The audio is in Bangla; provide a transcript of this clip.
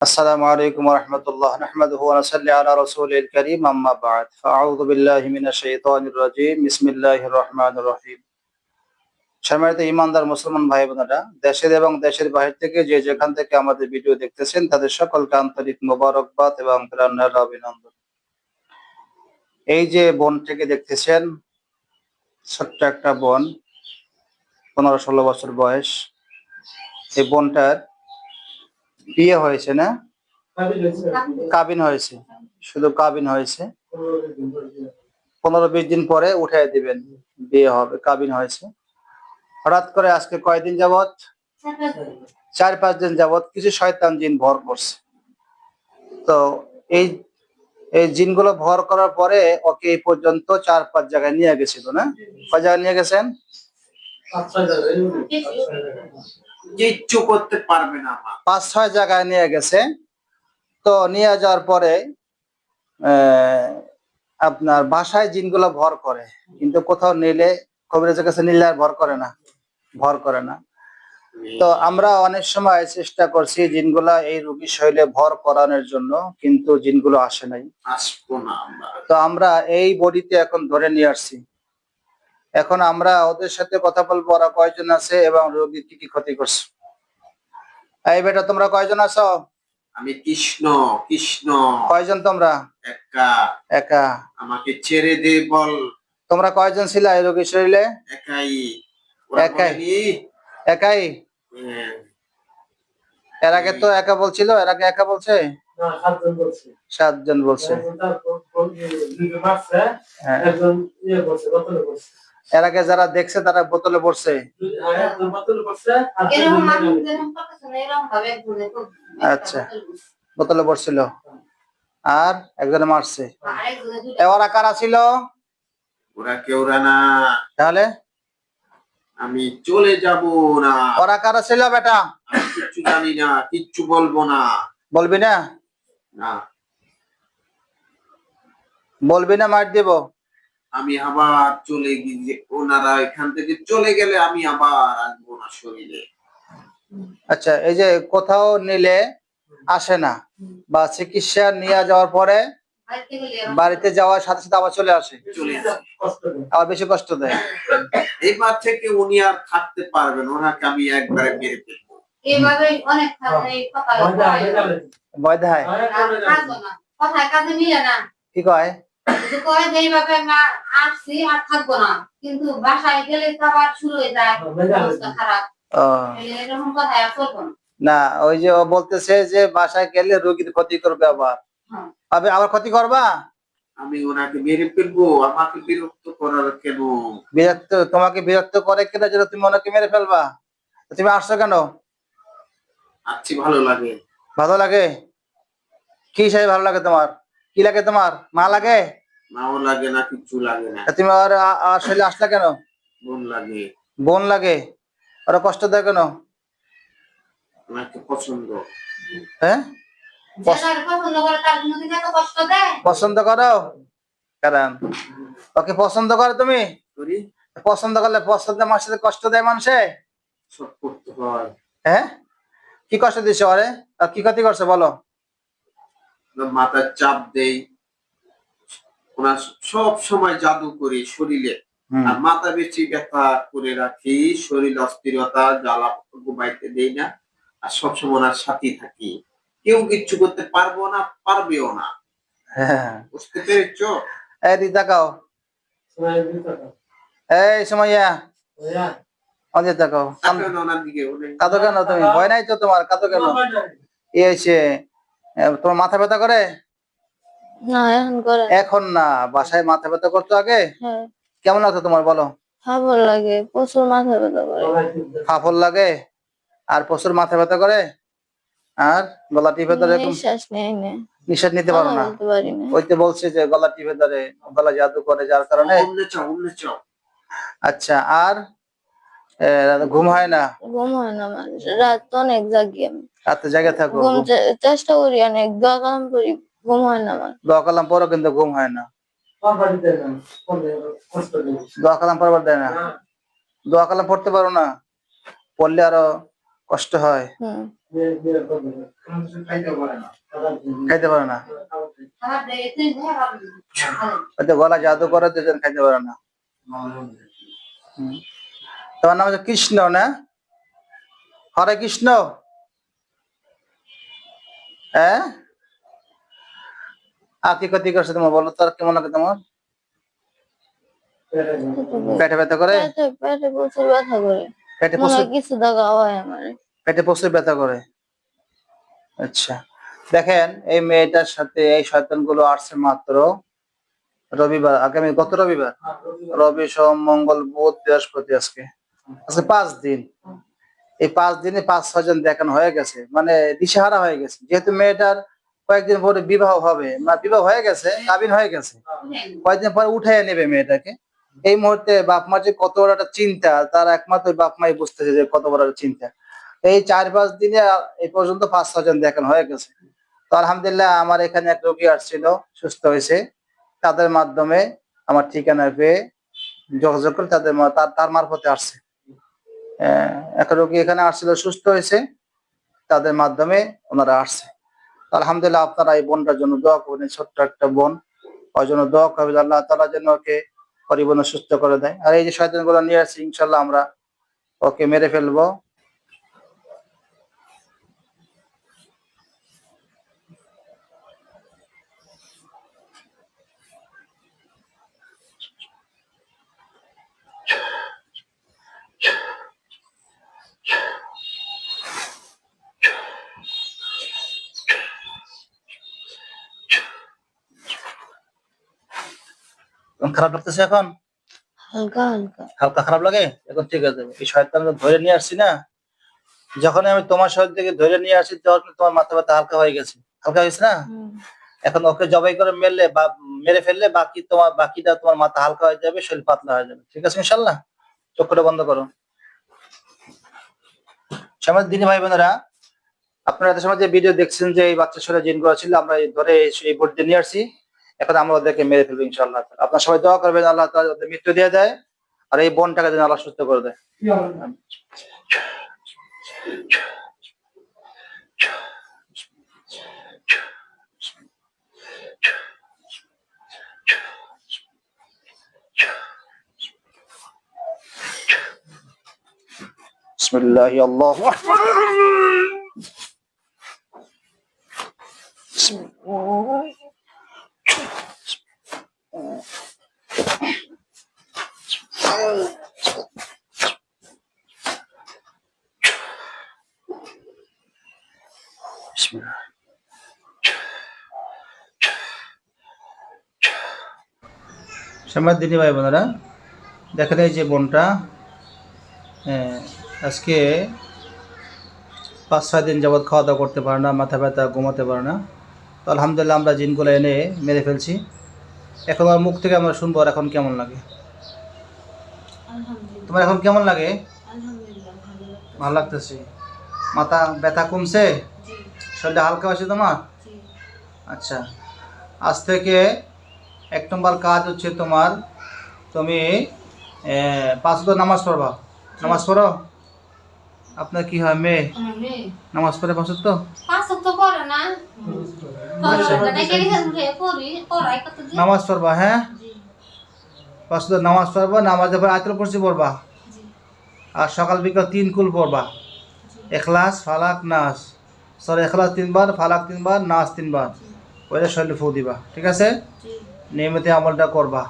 السلام عليكم ورحمة الله نحمده ونصلي على رسوله الكريم أما بعد فأعوذ بالله من الشيطان الرجيم بسم الله الرحمن الرحيم সম্মানিত ইমানদার মুসলমান ভাই বোনেরা দেশের এবং দেশের বাহির থেকে যে যেখান থেকে আমাদের ভিডিও দেখতেছেন তাদের সকলকে আন্তরিক মোবারকবাদ এবং প্রাণের অভিনন্দন এই যে বোনটিকে দেখতেছেন ছোট্ট একটা বোন পনেরো ষোলো বছর বয়স এই বোনটার বিয়ে হয়েছে না? কাবিন হয়েছে। শুধু কাবিন হয়েছে। পনেরো বিশ দিন পরে উঠাই দিবেন বিয়ে হবে কাবিন হয়েছে। হঠাৎ করে আজকে কয়দিন যাবৎ? চার পাঁচ দিন যাবৎ কিছু শয়তান জিন ভর করছে। তো এই এই জিনগুলো ভর করার পরে ওকে এই পর্যন্ত চার পাঁচ জায়গায় নিয়ে গেছিল না? কয় জায়গায় নিয়ে গেছেন? কিচ্ছু করতে পারবে না পাঁচ ছয় জায়গায় নিয়ে গেছে। তো নিয়ে যাওয়ার পরে আপনার বাসায় জিনগুলো ভর করে। কিন্তু কোথাও নিলে কবিরাজের কাছে নিলে আর ভর করে না। ভর করে না। তো আমরা অনেক সময় চেষ্টা করছি জিনগুলা এই রোগী শৈলে ভর করানোর জন্য কিন্তু জিনগুলো আসে নাই। তো আমরা এই বডিতে এখন ধরে নিয়ে আসছি। এখন আমরা ওদের সাথে কথা বলব ওরা কয়জন আছে এবং রোগী কি কি ক্ষতি করছে। এই বেটা তোমরা কয়জন আছো? আমি কৃষ্ণ কৃষ্ণ। কয়জন তোমরা? একা। একা। আমাকে ছেড়ে দে বল। তোমরা কয়জন ছিল এই রোগী শরীরে? একাই। একাই? একাই? হ্যাঁ, এর আগে তো একা বলছিল এর আগে একা বলছে? সাতজন বলছে। হ্যাঁ। এর আগে যারা দেখছে তারা বোতলে পড়ছে আচ্ছা। বোতলে পড়ছিল আর একজনে মারছে। ওরা কারা ছিল? ওরা কেউ না। তাহলে? আমি চলে যাব না। ওরা কারা ছিল বেটা? কিচ্ছু জানি না কিচ্ছু বলব না। বলবি না? না। বলবি না মার দিব। আমি আবার চলে গিয়ে ওনারা এখান থেকে চলে গেলে আমি আবার আসব না শরীরে। আচ্ছা এই যে কোথাও নিলে আসে না বা চিকিৎসা নিয়ে যাওয়ার পরে বাড়িতে যাওয়ার সাথে সাথে আবার চলে আসে? চলে আসে। আবার বেশি কষ্ট দেয়? এবার থেকে উনি আর থাকতে পারবেন ওনাকে আমি একবারে মেরে ফেলব। অনেক কথা দেয়? কথায় কাজে মিলে না। কি কয়? শুধু এইভাবে আমরা আসছি আর থাকব না। কিন্তু বাসায় গেলে তো আবার শুরু হয়ে যায়। অবস্থা খারাপ। এরকম কথায় চলবো না। না ওই যে ও বলতেছে যে বাসায় গেলে রোগীর ক্ষতি করবে আবার। হ্যাঁ। আবে আবার ক্ষতি করবা? আমি ওনাকে মেরে ফেলব আমাকে বিরক্ত করার কেন? বিরক্ত তোমাকে বিরক্ত করে কেন যেন তুমি ওনাকে মেরে ফেলবা? তুমি আসছো কেন? আচ্ছি ভালো লাগে। ভালো লাগে? কি হিসাবে ভালো লাগে তোমার? কি লাগে তোমার? মা লাগে? নাও লাগে না কিচ্ছু লাগে না। তুমি আর আ- আর শরীরে আসলা কেন? মন লাগে। বোন লাগে? ওরা কষ্ট দেয় কেন? পছন্দ। হ্যাঁ? পছন্দ করে তার কোনোদিন এত কষ্ট দেয়? পছন্দ করো। কারণ ওকে পছন্দ করো তুমি? পছন্দ করলে পছন্দ সাথে কষ্ট দেয় মানুষে? হয়। হ্যাঁ? কি কষ্ট দিছে ওরে? আর কি ক্ষতি করছে বলো? মাথার চাপ দেই। ওনার সব সময় জাদু করি শরীরে। আর মাথা বেশি ব্যথা করে রাখি শরীর অস্থিরতা জ্বালা ঘুমাইতে দেই না। আর সবসময় ওনার সাথে থাকি। কেউ কিচ্ছু করতে পারব না পারবেও না। হ্যাঁ। বুঝতে পেরেছ? এই দি তাকাও এই সময়া তাকাও কাঁদো কেন তুমি? ভয় নাই তো তোমার? কাঁদো কেন? এসে তোমার মাথা ব্যথা করে? না এখন করে না। এখন না বাসায় মাথা ব্যথা করতো আগে হ্যাঁ কেমন লাগতো তোমার বলো ভালো লাগে প্রচুর মাথা ব্যথা করে লাগে আর প্রচুর মাথা ব্যথা করে আর গলা টিপে ধরে নিঃশ্বাস নেই না নিঃশ্বাস নিতে পারো না ওই তো বলছে যে গলা টিপে ধরে গলা জাদু করে যার কারণে আচ্ছা আর ঘুম হয় না ঘুম হয় না রাত অনেক জাগি আমি রাতে জায়গা থাকো চেষ্টা করি অনেক দোয়া কালাম করি ঘুম হয় না আমার। দোয়া কালাম পরও কিন্তু ঘুম হয় না। দোয়া কালাম পড়বার দেয় না। দোয়া কালাম পড়তে পারো না। পড়লে আরও কষ্ট হয়। খাইতে পারে না। দিয়ে। হয়তো গলা জাদু করে দুজন খাইতে পারে না। হুম। তোমার নাম হচ্ছে কৃষ্ণ না? হরে কৃষ্ণ। হ্যাঁ? করছে তোমার বলো তো আর কেমন লাগে তোমার? পেটে ব্যথা করে? পেটে প্রচুর ব্যথা করে। পেটে প্রচুর কিছু দেখা হয় আমার। পেটে প্রচুর ব্যথা করে। আচ্ছা। দেখেন এই মেয়েটার সাথে এই শয়তানগুলো আসছে মাত্র রবিবার আগামী গত রবিবার? রবি সোম মঙ্গল বুধ বৃহস্পতি আজকে। আজকে পাঁচ দিন। এই পাঁচ দিনে পাঁচ ছজন দেখানো হয়ে গেছে। মানে দিশেহারা হয়ে গেছে। যেহেতু মেয়েটার কয়েকদিন পরে বিবাহ হবে। বিবাহ হয়ে গেছে, কাবিন হয়ে গেছে। কয়েকদিন পরে উঠে নেবে মেয়েটাকে। এই মুহূর্তে বাপ মা যে কত বড় একটা চিন্তা, তার একমাত্র বাপ মাই বুঝতেছে যে কত বড় একটা চিন্তা। এই চার পাঁচ দিনে এই পর্যন্ত পাঁচ ছজন দেখানো হয়ে গেছে। তো আলহামদুলিল্লাহ আমার এখানে এক রোগী আসছিল, সুস্থ হয়েছে। তাদের মাধ্যমে আমার ঠিকানা পেয়ে যোগাযোগ করে তাদের তার মারফতে আসছে। এক রোগী এখানে আসছিল, সুস্থ হয়েছে। তাদের মাধ্যমে ওনারা আসছে। আলহামদুলিল্লাহ আপনারা এই বোনটার জন্য দোয়া করবেন ছোট্ট একটা বোন। ওর জন্য দোয়া করবেন, আল্লাহ তালা যেন ওকে পরিবহন সুস্থ করে দেয়। আর এই যে শয়তানগুলো নিয়ে আসছি ইনশাল্লাহ আমরা ওকে মেরে ফেলব এখন খারাপ লাগতেছে এখন? হালকা হালকা। হালকা খারাপ লাগে? এখন ঠিক আছে। এই শয়তান ধরে নিয়ে আসছি না? যখন আমি তোমার শরীর থেকে ধরে নিয়ে আসি তখন তোমার মাথা ব্যথা হালকা হয়ে গেছে। হালকা হয়েছে না? এখন ওকে জবাই করে মেরলে বা মেরে ফেললে বাকি তোমার বাকিটা তোমার মাথা হালকা হয়ে যাবে শরীর পাতলা হয়ে যাবে। ঠিক আছে ইনশাল্লাহ? চোখটা বন্ধ করো। সমাজ দিনী ভাই বোনেরা আপনারা এত সময় যে ভিডিও দেখছেন যে এই বাচ্চা ছেলে জিনগুলো ছিল আমরা ধরে এই- এই বোর্ড দিয়ে নিয়ে আসছি। এখন আমরা ওদেরকে মেরে ফেলব ইনশাল্লাহ আপনার সবাই দোয়া করবেন, আল্লাহ তালা ওদের মৃত্যু দিয়ে দেয়, আর এই বনটাকে যেন আল্লাহ সুস্থ করে দেয়। বিসমিল্লাহ, আল্লাহ Oh সম্রাট দিনী ভাই বোনারা, দেখা দেয় যে বোনটা আজকে পাঁচ, ছয় দিন যাবৎ খাওয়া দাওয়া করতে পারে না, মাথা ব্যথা, ঘুমাতে পারে না। তো আলহামদুলিল্লাহ আমরা জিনগুলো এনে মেরে ফেলছি। এখন আমার মুখ থেকে আমরা শুনব আর এখন কেমন লাগে? তোমার এখন কেমন লাগে? ভালো লাগতেছে। মাথা ব্যথা কমছে? শরীরটা হালকা হয়েছে তোমার? আচ্ছা। আজ থেকে এক নম্বর কাজ হচ্ছে তোমার তুমি পাঁচ নামাজ পড়বা। নামাজ পড়ো? আপনার কি হয় মেয়ে? মেয়ে। নামাজ পড়ে পাঁচ তো পাঁচ তো করে না আচ্ছা। ডেকে রেখে পড়ি পড়াই কত দিন নামাজ পড়বা হ্যাঁ? পাঁচ নামাজ পড়বা নামাজের পরে আয়তল করছি পড়বা। আর সকাল বিকাল তিন কুল পড়বা। এখলাস ফালাক নাস। সরি এখলাস তিনবার ফালাক তিনবার নাস তিনবার। ওইটা শরীরে ফু দিবা ঠিক আছে? নিয়মিত আমলটা করবা।